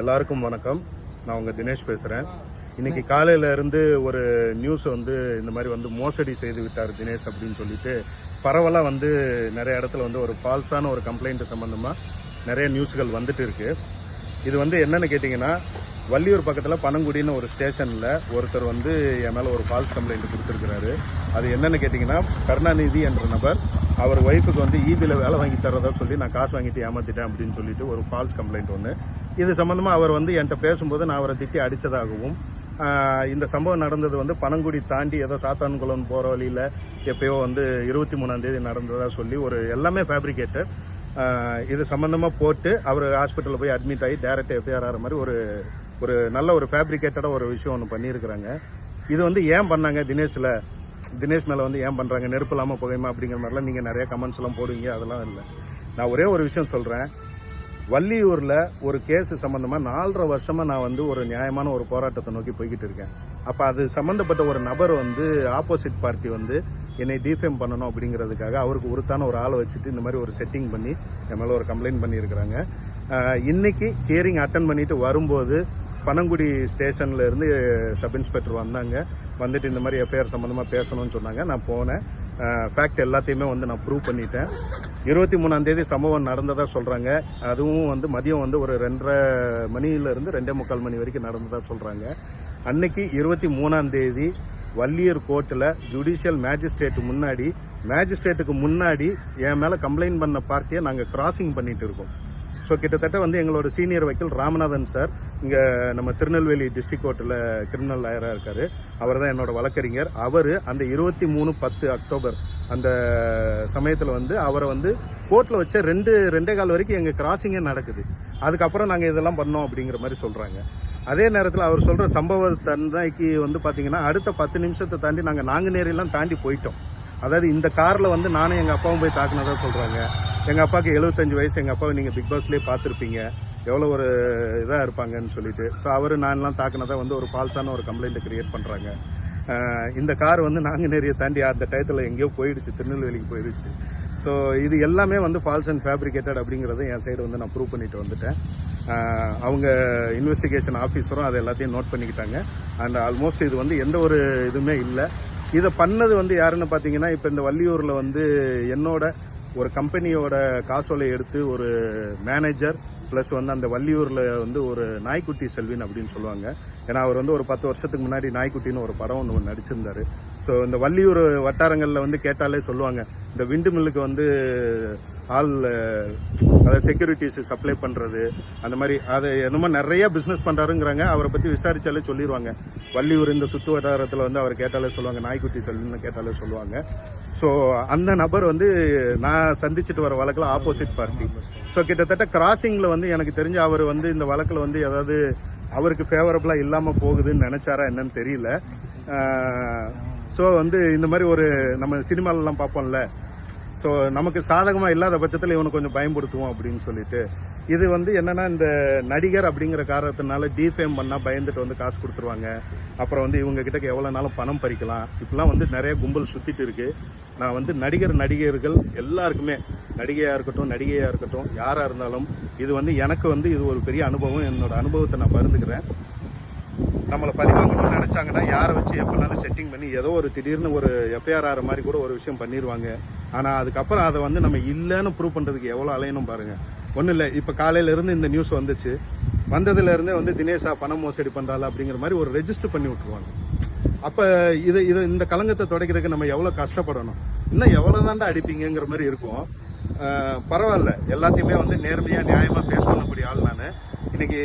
எல்லாருக்கும் வணக்கம். நான் உங்க தினேஷ் பேசுறேன். இன்னைக்கு காலையில இருந்து ஒரு நியூஸ் வந்து இந்த மாதிரி வந்து மோசடி செய்து விட்டார் தினேஷ் அப்படின்னு சொல்லிட்டு பரவலா வந்து நிறைய இடத்துல வந்து ஒரு ஃபால்ஸான ஒரு கம்ப்ளைண்ட் சம்பந்தமா நிறைய நியூஸ்கள் வந்துட்டு இருக்கு. இது வந்து என்னன்னு கேட்டிங்கன்னா வள்ளியூர் பக்கத்தில் பனங்குடின்னு ஒரு ஸ்டேஷனில் ஒருத்தர் வந்து என் மேலே ஒரு ஃபால்ஸ் கம்ப்ளைண்ட் கொடுத்துருக்கிறாரு. அது என்னன்னு கேட்டிங்கன்னா கருணாநிதி என்ற நபர் அவர் ஒய்ஃபுக்கு வந்து ஈபியில் வேலை வாங்கி தரதா சொல்லி நான் காசு வாங்கிட்டு ஏமாத்திட்டேன் அப்படின்னு சொல்லிட்டு ஒரு ஃபால்ஸ் கம்ப்ளைண்ட் ஒன்று இது சம்பந்தமாக அவர் வந்து என்கிட்ட பேசும்போது நான் அவரை திட்டி அடித்ததாகவும் இந்த சம்பவம் நடந்தது வந்து பனங்குடி தாண்டி ஏதோ சாத்தான்குளம் போகிற வழியில் எப்பயோ வந்து இருபத்தி மூணாந்தேதி நடந்ததாக சொல்லி ஒரு எல்லாமே ஃபேப்ரிகேட்டர் இது சம்மந்தமாக போட்டு அவர் ஹாஸ்பிட்டலில் போய் அட்மிட் ஆகி டேரக்ட் எஃப்ஐஆர் ஆகிற மாதிரி ஒரு ஒரு நல்ல ஒரு ஃபேப்ரிகேட்டடாக ஒரு விஷயம் ஒன்று பண்ணியிருக்கிறாங்க. இது வந்து ஏன் பண்ணாங்க தினேஷில்? தினேஷ் மேலே வந்து ஏன் பண்ணுறாங்க நெருப்பு இல்லாமல் புகையுமா அப்படிங்கிற மாதிரிலாம் நீங்கள் நிறைய கமெண்ட்ஸ் எல்லாம் போடுவீங்க அதெல்லாம் இல்லை. நான் ஒரே ஒரு விஷயம் சொல்கிறேன் வள்ளியூரில் ஒரு கேஸ் சம்மந்தமாக நாலரை வருஷமாக நான் வந்து ஒரு நியாயமான ஒரு போராட்டத்தை நோக்கி போய்கிட்டு இருக்கேன். அப்போ அது சம்மந்தப்பட்ட ஒரு நபர் வந்து ஆப்போசிட் பார்ட்டி வந்து என்னை டிஃபேம் பண்ணணும் அப்படிங்கிறதுக்காக அவருக்கு உருத்தான ஒரு ஆளை வச்சுட்டு இந்த மாதிரி ஒரு செட்டிங் பண்ணி என் மேலே ஒரு கம்ப்ளைண்ட் பண்ணியிருக்கிறாங்க. இன்னைக்கு ஹியரிங் அட்டன் பண்ணிட்டு வரும்போது பனங்குடி ஸ்டேஷன்லேருந்து சப் இன்ஸ்பெக்டர் வந்தாங்க. வந்துட்டு இந்த மாதிரி எஃப்ஐஆர் சம்மந்தமாக பேசணும்னு சொன்னாங்க. நான் போனேன். ஃபேக்ட் எல்லாத்தையுமே வந்து நான் ப்ரூவ் பண்ணிட்டேன். இருபத்தி மூணாந்தேதி சம்பவம் நடந்ததாக சொல்கிறாங்க அதுவும் வந்து மதியம் வந்து ஒரு ரெண்டரை மணியிலேருந்து ரெண்டே முக்கால் மணி வரைக்கும் நடந்ததாக சொல்கிறாங்க அன்னைக்கு இருபத்தி மூணாந்தேதி வள்ளியூர் கோர்ட்டில் ஜுடிஷியல் மேஜிஸ்ட்ரேட் முன்னாடி மேஜிஸ்ட்ரேட்டுக்கு முன்னாடி என் மேலே கம்ப்ளைண்ட் பண்ண பார்ட்டியை நாங்கள் கிராசிங் பண்ணிட்டு இருக்கோம். ஸோ கிட்டத்தட்ட வந்து எங்களோட சீனியர் வக்கீல் ராமநாதன் சார் இங்கே நம்ம திருநெல்வேலி டிஸ்ட்ரிக் கோர்ட்டில் கிரிமினல் லாயராக இருக்கார். அவர் தான் என்னோட வழக்கறிஞர். அவர் அந்த இருபத்தி மூணு பத்து அக்டோபர் அந்த சமயத்தில் வந்து அவரை வந்து கோர்ட்டில் வச்ச ரெண்டு ரெண்டே கால் வரைக்கும் எங்கள் கிராசிங்கே நடக்குது. அதுக்கப்புறம் நாங்கள் இதெல்லாம் பண்ணோம் அப்படிங்கிற மாதிரி சொல்கிறாங்க அதே நேரத்தில் அவர் சொல்கிற சம்பவ தன்னைக்கு வந்து பார்த்தீங்கன்னா அடுத்த பத்து நிமிஷத்தை தாண்டி நாங்கள் நாங்குநேரியெல்லாம் தாண்டி போயிட்டோம். அதாவது இந்த காரில் வந்து நானும் எங்கள் அப்பாவும் போய் தாக்குனதாக சொல்கிறாங்க எங்கள் அப்பாவுக்கு எழுபத்தஞ்சு வயசு எங்கள் அப்பாவை நீங்கள் பிக் பாஸ்லேயே பார்த்துருப்பீங்க. எவ்வளோ ஒரு இதாக இருப்பாங்கன்னு சொல்லிட்டு. ஸோ அவர் நான்லாம் தாக்குனதை வந்து ஒரு ஃபால்ஸான ஒரு கம்ப்ளைண்ட்டை கிரியேட் பண்ணுறாங்க இந்த கார் வந்து நாங்குநேரியை தாண்டி அந்த டயத்தில் எங்கேயோ போயிடுச்சு திருநெல்வேலிக்கு போயிடுச்சு. ஸோ இது எல்லாமே வந்து ஃபால்ஸ் அண்ட் ஃபேப்ரிகேட்டட் அப்படிங்கிறத என் சைடு வந்து நான் ப்ரூவ் பண்ணிட்டு வந்துட்டேன். அவங்க இன்வெஸ்டிகேஷன் ஆஃபீஸரும் அதை எல்லாத்தையும் நோட் பண்ணிக்கிட்டாங்க. அண்ட் ஆல்மோஸ்ட் இது வந்து எந்த ஒரு இதுவுமே இல்லை. இதை பண்ணது வந்து யாருன்னு பார்த்தீங்கன்னா இப்போ இந்த வள்ளியூரில் வந்து என்னோட ஒரு கம்பெனியோட காசோலை எடுத்து ஒரு மேனேஜர் ப்ளஸ் வந்து அந்த வள்ளியூரில் வந்து ஒரு நாய்க்குட்டி செல்வின் அப்படின்னு சொல்லுவாங்க. ஏன்னா அவர் வந்து ஒரு பத்து வருஷத்துக்கு முன்னாடி நாய்க்குட்டின்னு ஒரு படம் ஒன்று நடிச்சிருந்தாரு. ஸோ இந்த வள்ளியூர் வட்டாரங்களில் வந்து கேட்டாலே சொல்லுவாங்க இந்த விண்டு மில்லுக்கு வந்து ஆள் அதாவது செக்யூரிட்டிஸ் சப்ளை பண்ணுறது அந்த மாதிரி அது என்னமோ நிறைய பிஸ்னஸ் பண்ணுறாருங்கிறாங்க அவரை பற்றி விசாரித்தாலே சொல்லிடுவாங்க வள்ளியூர் இந்த சுற்று வட்டாரத்தில் வந்து அவர் கேட்டாலே சொல்லுவாங்க நாய்க்குட்டி செல்வின்னு கேட்டாலே சொல்லுவாங்க. ஸோ அந்த நபர் வந்து நான் சந்திச்சுட்டு வர வழக்கில் ஆப்போசிட் பார்ட்டி ஸோ கிட்டத்தட்ட கிராசிங்கில் வந்து எனக்கு தெரிஞ்ச அவர் வந்து இந்த வழக்கில் வந்து ஏதாவது அவருக்கு ஃபேவரபுளாக இல்லாமல் போகுதுன்னு நினச்சாரா என்னன்னு தெரியல. ஸோ வந்து இந்த மாதிரி ஒரு நம்ம சினிமாலெலாம் பார்ப்போம்ல. ஸோ நமக்கு சாதகமாக இல்லாத பட்சத்தில் இவனை கொஞ்சம் பயன்படுத்துவோம் அப்படின்னு சொல்லிட்டு. இது வந்து என்னன்னா இந்த நடிகர் அப்படிங்கிற காரணத்தினால டிஃபேம் பண்ணால் பயந்துட்டு வந்து காசு கொடுத்துருவாங்க. அப்புறம் வந்து இவங்க கிட்ட எவ்வளோ நாளும் பணம் பறிக்கலாம். இப்படிலாம் வந்து நிறைய கும்பல் சுற்றிட்டு இருக்கு. நான் வந்து நடிகர் நடிகர்கள் எல்லாருக்குமே நடிகையாக இருக்கட்டும் நடிகையாக இருக்கட்டும் யாராக இருந்தாலும் இது வந்து எனக்கு வந்து இது ஒரு பெரிய அனுபவம். என்னோட அனுபவத்தை நான் பகிர்ந்துக்கிறேன். நம்மளை பழிவாங்கணும்னு நினச்சாங்கன்னா யாரை வச்சு எப்பனாலும் செட்டிங் பண்ணி ஏதோ ஒரு திடீர்னு ஒரு எஃப்ஐஆர் ஆகிற மாதிரி கூட ஒரு விஷயம் பண்ணிடுவாங்க ஆனால் அதுக்கப்புறம் அதை வந்து நம்ம இல்லைன்னு ப்ரூவ் பண்ணுறதுக்கு எவ்வளோ அலையணும் பாருங்கள் ஒன்றும் இல்லை இப்போ காலையிலேருந்து இந்த நியூஸ் வந்துச்சு. வந்ததுல இருந்தே வந்து தினேஷா பணம் மோசடி பண்றாள் அப்படிங்கிற மாதிரி ஒரு ரெஜிஸ்டர் பண்ணி விட்டுருவாங்க. அப்போ இது இது இந்த கலங்கத்தை தொடக்கிறதுக்கு நம்ம எவ்வளோ கஷ்டப்படணும்? இன்னும் எவ்வளோ தாண்டா அடிப்பீங்கிற மாதிரி இருக்கும். பரவாயில்ல. எல்லாத்தையுமே வந்து நேர்மையாக நியாயமாக பேஸ் பண்ணக்கூடிய ஆள் நான். இன்னைக்கு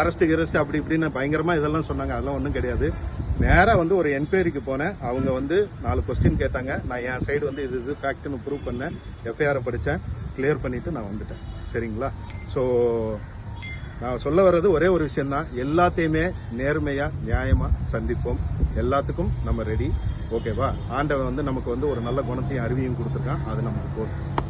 அரெஸ்ட் கிரெஸ்ட் அப்படி இப்படின்னு பயங்கரமா இதெல்லாம் சொன்னாங்க. அதெல்லாம் ஒன்றும் கிடையாது. நேராக வந்து ஒரு என்கொயரிக்கு போனேன். அவங்க வந்து நாலு கொஸ்டின் கேட்டாங்க. நான் என் சைடு வந்து இது இது ஃபேக்ட்னு ப்ரூவ் பண்ணேன். எஃப்ஐஆரை படித்தேன் கிளியர் பண்ணிவிட்டு நான் வந்துட்டேன். சரிங்களா? ஸோ நான் சொல்ல வர்றது ஒரே ஒரு விஷயம்தான். எல்லாத்தையுமே நேர்மையாக நியாயமாக சந்திப்போம். எல்லாத்துக்கும் நம்ம ரெடி ஓகேவா ஆண்டவன் வந்து நமக்கு வந்து ஒரு நல்ல குணத்தையும் அறிவியும் கொடுத்துருக்கான். அது நமக்கு போதும்.